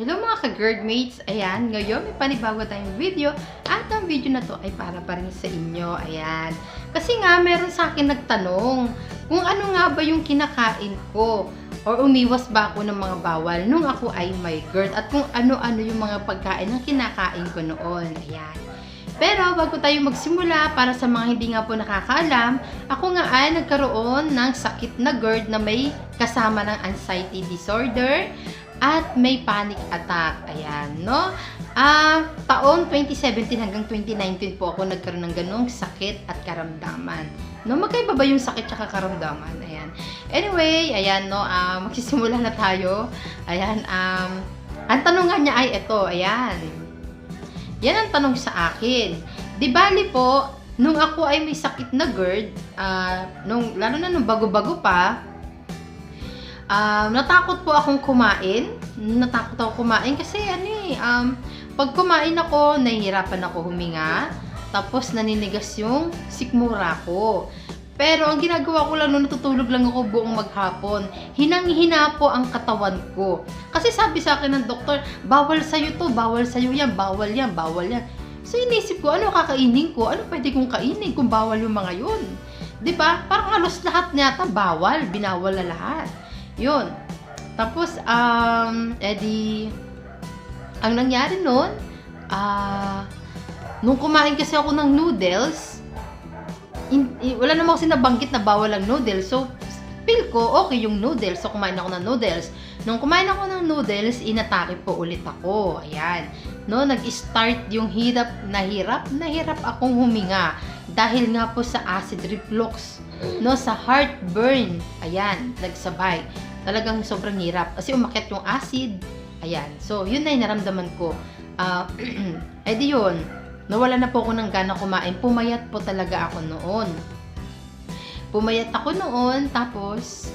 Hello mga ka-gird mates! Ayan, ngayon may panibago tayong video at ang video na to ay para pa rin sa inyo. Ayan. Kasi nga, meron sa akin nagtanong kung ano nga ba yung kinakain ko or umiwas ba ako ng mga bawal nung ako ay may GERD at kung ano-ano yung mga pagkain na kinakain ko noon. Ayan. Pero bago tayo magsimula, para sa mga hindi nga po nakakaalam, ako nga ay nagkaroon ng sakit na GERD na may kasama ng anxiety disorder at may panic attack. Ayan, no? Ah, taon 2017 hanggang 2019 po ako nagkaroon ng ganong sakit at karamdaman. No, magkaiba ba yung sakit at karamdaman? Ayan. Anyway, ayan, no, ah, magsisimula na tayo. Ayan, um, ang tanong nga niya ay ito, ayan. Yan ang tanong sa akin. Di bali po, nung ako ay may sakit na GERD, ah, nung, lalo na nung bago-bago pa, um, natakot po akong kumain. Natakot ako kumain kasi ano eh, um, pag kumain ako, nahihirapan ako huminga. Tapos naninigas yung sikmura ko. Pero ang ginagawa ko lang natutulog lang ako buong maghapon, hinang-hina po ang katawan ko. Kasi sabi sa akin ng doktor, bawal sa'yo to, bawal sa'yo yan, bawal yan, bawal yan. So inisip ko, ano kakainin ko? Ano pwede kong kainin kung bawal yung mga yun? ba? Parang halos lahat yata bawal, binawal na lahat. Yun. Tapos, um, edi, ang nangyari nun, ah, nung kumain kasi ako ng noodles, in, i- wala namang sinabanggit na bawal ang noodles. So, feel ko, okay yung noodles. So, kumain ako ng noodles. Nung kumain ako ng noodles, inatake po ulit ako. Ayan. No, nag-start yung hirap na hirap, na hirap akong huminga. Dahil nga po sa acid reflux. No, sa heartburn. Ayan, nagsabay. Talagang sobrang hirap. Kasi umakit yung acid. Ayan. So, yun na yung naramdaman ko. Ah, eh di yun. Nawala na po ako ng gana kumain. Pumayat po talaga ako noon. Pumayat ako noon. Tapos,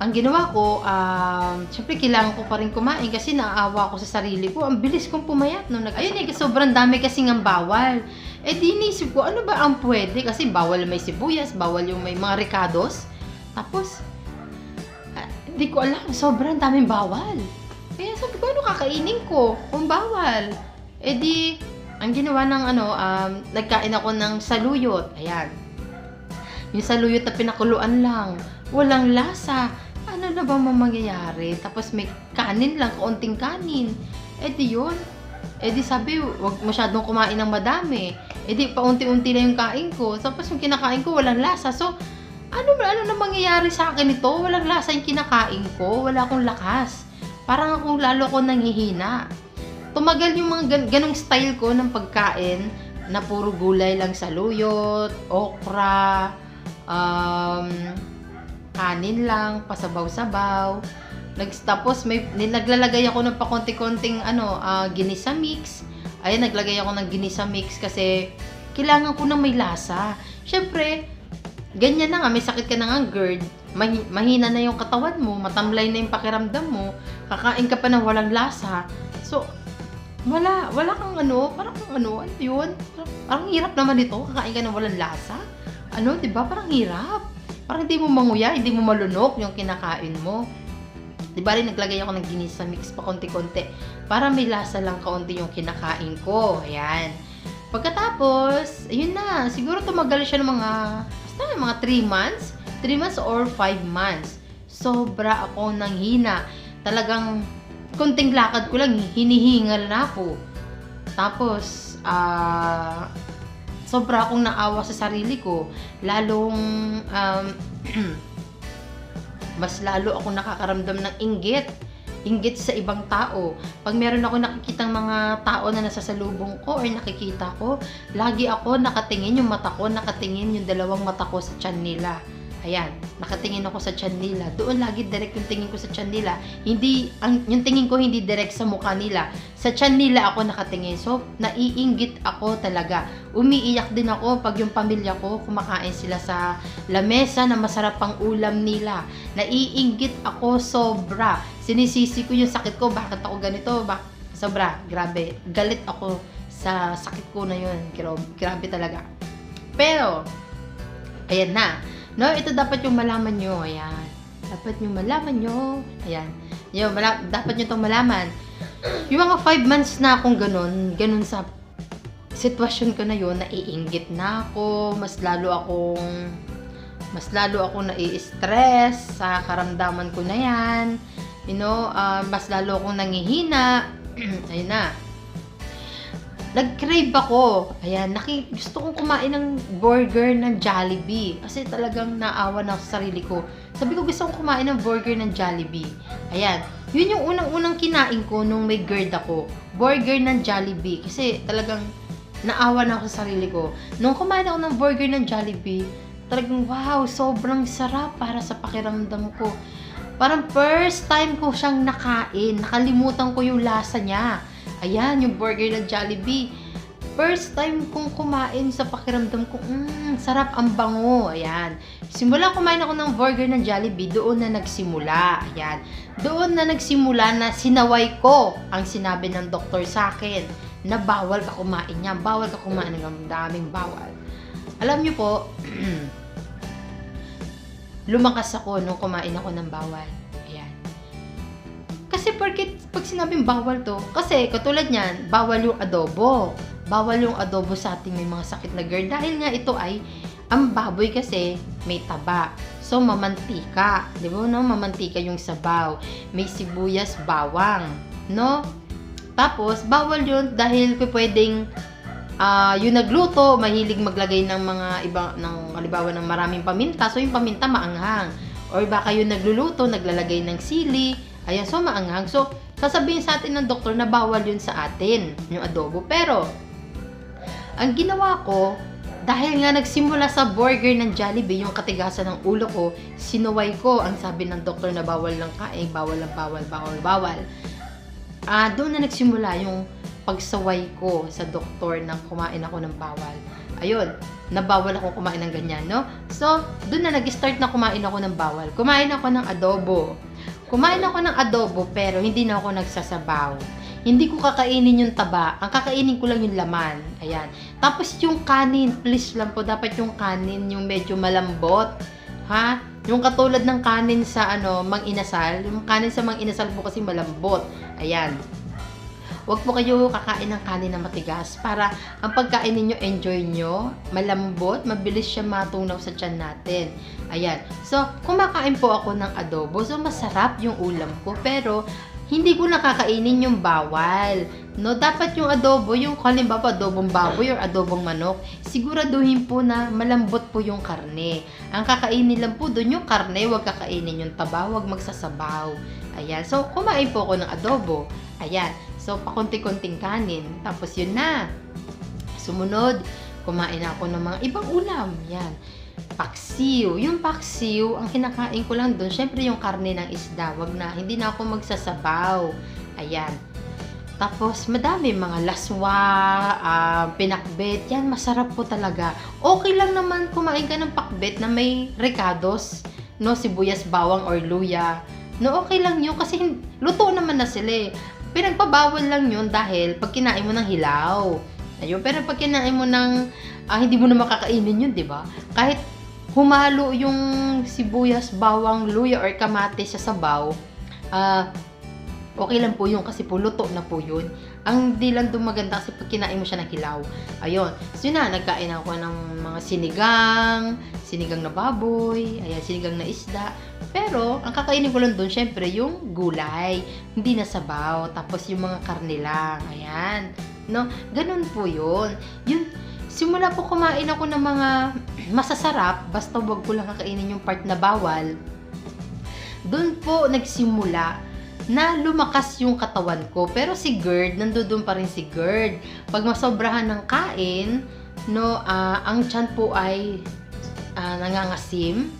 ang ginawa ko, um, syempre kailangan ko pa rin kumain kasi naaawa ko sa sarili ko. Ang bilis kong pumayat. No? Nag, ayun eh, sobrang dami kasi ng bawal. Eh di inisip ko, ano ba ang pwede? Kasi bawal may sibuyas, bawal yung may mga ricados. Tapos, ah, hindi ko alam, sobrang daming bawal. Kaya sabi ko, ano kakainin ko kung bawal? Eh di, ang ginawa ng ano, um, nagkain ako ng saluyot. Ayan. Yung saluyot na pinakuluan lang. Walang lasa. Ano na ba mangyayari? Tapos may kanin lang, kaunting kanin. Eh di yun. Eh di sabi, wag masyadong kumain ng madami. Eh di paunti-unti na yung kain ko. Tapos yung kinakain ko, walang lasa. So, ano ano na mangyayari sa akin ito? Walang lasa yung kinakain ko. Wala akong lakas. Parang akong lalo ako nanghihina. Tumagal yung mga gan- ganong style ko ng pagkain na puro gulay lang sa luyot, okra, um, kanin lang, pasabaw-sabaw. Nags, tapos may naglalagay ako ng pakonti-konting ano, ah, ginisa mix. Ayan, naglagay ako ng ginisa mix kasi kailangan ko ng may lasa. Syempre, ganyan na nga, may sakit ka na nga GERD, mahi- mahina na yung katawan mo, matamlay na yung pakiramdam mo, kakain ka pa ng walang lasa. So, wala, wala kang ano, parang ano, ano yun? Parang, parang hirap naman ito, kakain ka ng walang lasa. Ano, di ba? Parang hirap. Parang hindi mo manguya, hindi mo malunok yung kinakain mo. Di ba rin naglagay ako ng ginisa mix pa konti-konti para may lasa lang kaunti yung kinakain ko. Ayan. Pagkatapos, ayun na, siguro tumagal siya ng mga, basta mga 3 months, 3 months or 5 months. Sobra ako nang hina. Talagang, konting lakad ko lang, hinihingal na ako. Tapos, ah, sobra akong naawa sa sarili ko. Lalong, um, mas lalo ako nakakaramdam ng inggit. Inggit sa ibang tao. Pag meron ako nakikitang mga tao na nasasalubong ko or nakikita ko, lagi ako nakatingin yung mata ko, nakatingin yung dalawang mata ko sa tiyan nila. Ayan, nakatingin ako sa tiyan. Doon lagi direct yung tingin ko sa tiyan. Hindi, ang, yung tingin ko hindi direct sa mukha nila. Sa tiyan ako nakatingin. So, naiinggit ako talaga. Umiiyak din ako pag yung pamilya ko kumakain sila sa lamesa na masarap pang ulam nila. Naiinggit ako sobra. Sinisisi ko yung sakit ko. Bakit ako ganito? Bak sobra, grabe. Galit ako sa sakit ko na yun. Grabe talaga. Pero, ayan na. No, ito dapat yung malaman nyo. Ayan. Dapat yung malaman nyo. Ayan. Yung, mala- dapat nyo itong malaman. yung mga 5 months na akong ganun, ganun sa sitwasyon ko na yun, naiinggit na ako, mas lalo akong mas lalo ako nai-stress sa karamdaman ko na yan. You know, ah, mas lalo akong nangihina. Ayun na. Nag-crave ako. Ayan, naki, gusto kong kumain ng burger ng Jollibee. Kasi talagang naawa na ako sa sarili ko. Sabi ko gusto kong kumain ng burger ng Jollibee. Ayan, yun yung unang-unang kinain ko nung may GERD ako. Burger ng Jollibee. Kasi talagang naawa na ako sa sarili ko. Nung kumain ako ng burger ng Jollibee, talagang wow, sobrang sarap para sa pakiramdam ko. Parang first time ko siyang nakain. Nakalimutan ko yung lasa niya. Ayan, yung burger ng Jollibee. First time kong kumain sa pakiramdam ko, mmm, sarap ang bango. Ayan. Simula kumain ako ng burger ng Jollibee, doon na nagsimula. Ayan. Doon na nagsimula na sinaway ko ang sinabi ng doktor sa akin na bawal ka kumain niya. Bawal ka kumain ng daming bawal. Alam niyo po, lumakas ako nung kumain ako ng bawal. Kasi porkit pag sinabing bawal to, kasi katulad niyan, bawal yung adobo. Bawal yung adobo sa ating may mga sakit na GERD dahil nga ito ay ang baboy kasi may taba. So mamantika, 'di ba? No, mamantika yung sabaw. May sibuyas, bawang, no? Tapos bawal 'yun dahil pwedeng ah yung nagluto, mahilig maglagay ng mga iba ng halimbawa ng maraming paminta. So yung paminta maanghang. Or baka yung nagluluto, naglalagay ng sili, ayan, so maanghang. So sasabihin sa atin ng doktor na bawal yun sa atin, yung adobo. Pero ang ginawa ko, dahil nga nagsimula sa burger ng Jollibee, yung katigasan ng ulo ko, sinuway ko ang sabi ng doktor na bawal lang kain, bawal lang, bawal, bawal, bawal. Ah, doon na nagsimula yung pagsaway ko sa doktor na kumain ako ng bawal. Ayun, nabawal ako kumain ng ganyan, no? So, doon na nag-start na kumain ako ng bawal. Kumain ako ng adobo. Kumain ako ng adobo pero hindi na ako nagsasabaw. Hindi ko kakainin yung taba. Ang kakainin ko lang yung laman. Ayan. Tapos yung kanin, please lang po, dapat yung kanin yung medyo malambot. Ha? Yung katulad ng kanin sa ano, mang inasal. Yung kanin sa mang inasal po kasi malambot. Ayan. Huwag po kayo kakain ng kanin na matigas para ang pagkain ninyo enjoy nyo, malambot, mabilis siya matunaw sa tiyan natin. Ayan. So, kumakain po ako ng adobo. So, masarap yung ulam ko. Pero, hindi ko nakakainin yung bawal. No, dapat yung adobo, yung halimbawa adobong baboy or adobong manok, siguraduhin po na malambot po yung karne. Ang kakainin lang po doon yung karne, wag kakainin yung taba, wag magsasabaw. Ayan. So, kumain po ako ng adobo. Ayan. So, pakunti-kunting kanin. Tapos yun na. Sumunod, kumain ako ng mga ibang ulam. Yan. Paksiw. Yung paksiw, ang kinakain ko lang doon, syempre yung karne ng isda. Wag na, hindi na ako magsasabaw. Ayan. Tapos, madami mga laswa, ah, pinakbet. Yan, masarap po talaga. Okay lang naman kumain ka ng pakbet na may recados, no, sibuyas, bawang, or luya. No, okay lang yun kasi luto naman na sila eh. Pinagpabawal lang yun dahil pag kinain mo ng hilaw. Ayun, pero pag kinain mo ng, ah, hindi mo na makakainin yun, di ba? Kahit humalo yung sibuyas, bawang, luya, or kamatis sa sabaw, ah, okay lang po yun kasi po luto na po yun. Ang di lang doon maganda kasi pag kinain mo siya ng hilaw. Ayun. So yun na, nagkain ako ng mga sinigang, sinigang na baboy, ayan, sinigang na isda. Pero, ang kakainin ko lang doon, syempre, yung gulay. Hindi na sabaw. Tapos yung mga karne lang. Ayan. No? Ganun po yun. Yun, simula po kumain ako ng mga masasarap, basta wag ko lang kakainin yung part na bawal. Doon po nagsimula na lumakas yung katawan ko. Pero si GERD, nandoon pa rin si GERD. Pag masobrahan ng kain, no, ah, ang tiyan po ay ah, nangangasim.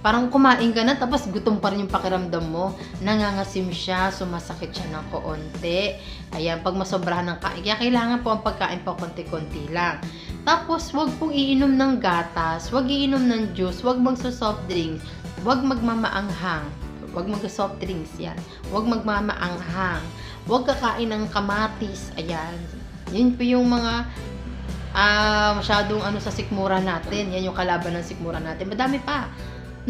Parang kumain ka na, tapos gutom pa rin yung pakiramdam mo. Nangangasim siya, sumasakit siya ng koonti. Ayan, pag masobrahan ng kain. Kaya kailangan po ang pagkain po konti-konti lang. Tapos, wag pong iinom ng gatas, wag iinom ng juice, wag magso-soft drinks, wag magmamaanghang. Wag mag-soft drinks yan. Wag magmamaanghang. Wag kakain ng kamatis. Ayan. Yun po yung mga ah masyadong ano sa sikmura natin. Yan yung kalaban ng sikmura natin. Madami pa.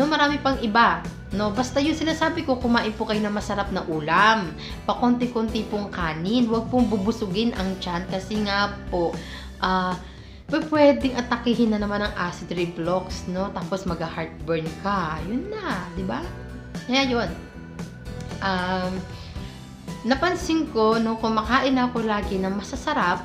No, marami pang iba. No, basta yung sinasabi ko, kumain po kayo ng masarap na ulam. Pakonti-konti pong kanin. Huwag pong bubusugin ang tiyan kasi nga po, ah, p- pwedeng atakihin na naman ng acid reflux, no? Tapos mag-heartburn ka. Yun na, di ba? Kaya yun. Um, napansin ko, nung kumakain ako lagi ng masasarap,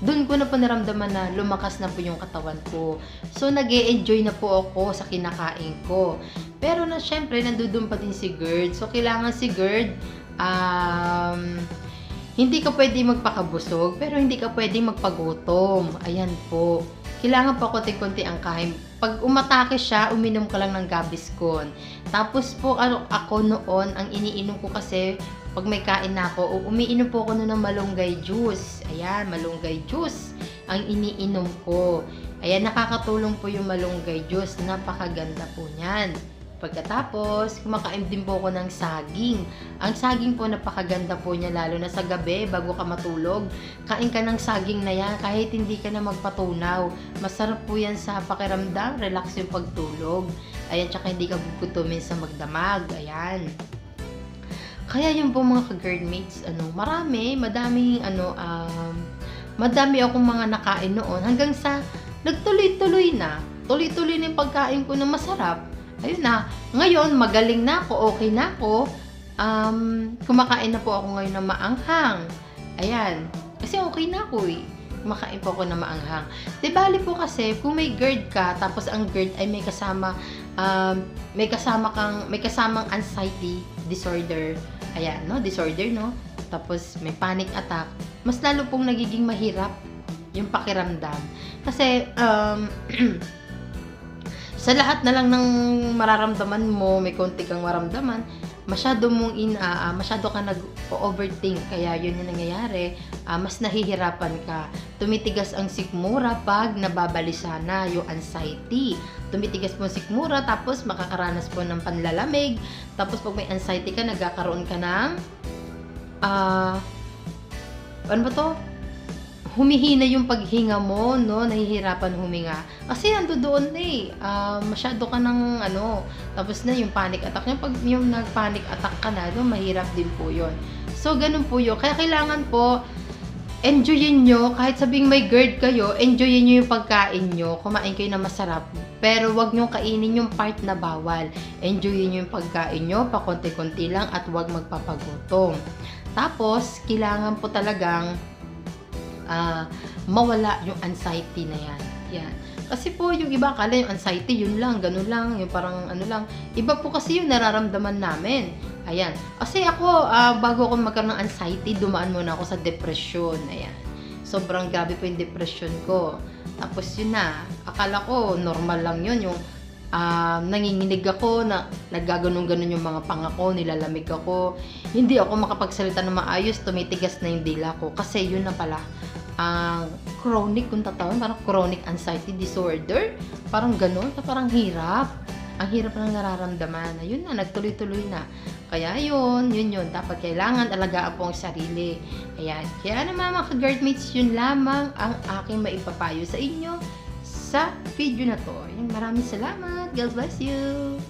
doon ko na po naramdaman na lumakas na po yung katawan ko. So, nag enjoy na po ako sa kinakain ko. Pero na syempre, nandudun pa din si GERD. So, kailangan si GERD, um, hindi ka pwede magpakabusog, pero hindi ka pwede magpagutom. Ayan po. Kailangan pa konti-konti ang kain. Pag umatake siya, uminom ka lang ng Gaviscon. Tapos po, ano, ako noon, ang iniinom ko kasi, pag may kain na ako, umiinom po ako noon ng malunggay juice. Ayan, malunggay juice ang iniinom ko. Ayan, nakakatulong po yung malunggay juice. Napakaganda po niyan. Pagkatapos, kumakain din po ako ng saging. Ang saging po, napakaganda po niya, lalo na sa gabi, bago ka matulog. Kain ka ng saging na yan, kahit hindi ka na magpatunaw. Masarap po yan sa pakiramdam, relax yung pagtulog. Ayan, tsaka hindi ka gugutumin sa magdamag. Ayan. Kaya yung po mga ka-girlmates, ano, marami, madaming, ano, um, madami akong mga nakain noon hanggang sa nagtuloy-tuloy na. Tuloy-tuloy na yung pagkain ko na masarap. Ayun na. Ngayon, magaling na ako, okay na ako. Um, kumakain na po ako ngayon ng maanghang. Ayan. Kasi okay na ako eh. Kumakain po ako ng maanghang. Di bali po kasi, kung may GERD ka, tapos ang GERD ay may kasama, um, may kasama kang, may kasamang anxiety disorder. Ayan, no? Disorder, no? Tapos may panic attack. Mas lalo pong nagiging mahirap yung pakiramdam. Kasi, um, sa lahat na lang ng mararamdaman mo, may konti kang maramdaman, masyado mong in, ah, masyado ka nag-overthink. Kaya yun yung nangyayari, ah, mas nahihirapan ka. Tumitigas ang sikmura pag nababalisa na yung anxiety. Tumitigas po ang sikmura, tapos makakaranas po ng panlalamig. Tapos pag may anxiety ka, nagkakaroon ka ng, ah, ano ba to? Humihina yung paghinga mo, no? Nahihirapan huminga. Kasi ando doon na eh. Ah, masyado ka ng ano, tapos na yung panic attack. Yung pag yung nag-panic attack ka na, no, mahirap din po yun. So, ganun po yun. Kaya kailangan po, enjoyin nyo, kahit sabing may GERD kayo, enjoyin nyo yung pagkain nyo, kumain kayo na masarap. Pero wag nyo kainin yung part na bawal. Enjoyin nyo yung pagkain nyo, pakonti-konti lang at wag magpapagutom. Tapos, kailangan po talagang ah, mawala yung anxiety na yan. Yan. Kasi po, yung iba akala yung anxiety, yun lang, ganun lang, yung parang ano lang. Iba po kasi yung nararamdaman namin. Ayan. Kasi ako, ah, bago ako magkaroon ng anxiety, dumaan muna ako sa depression. Ayan. Sobrang grabe po yung depression ko. Tapos yun na, akala ko normal lang yun, yung ah, nanginginig ako, na naggaganon-ganon yung mga panga ko, nilalamig ako. Hindi ako makapagsalita ng maayos, tumitigas na yung dila ko. Kasi yun na pala, ang chronic kung tatawag, parang chronic anxiety disorder. Parang ganun, parang hirap. Ang hirap ng nararamdaman. Ayun na, nagtuloy-tuloy na. Kaya yun, yun yun. Dapat kailangan alagaan po ang sarili. Ayan. Kaya naman mga ka-guardmates, yun lamang ang aking maipapayo sa inyo sa video na to. Maraming salamat. God bless you.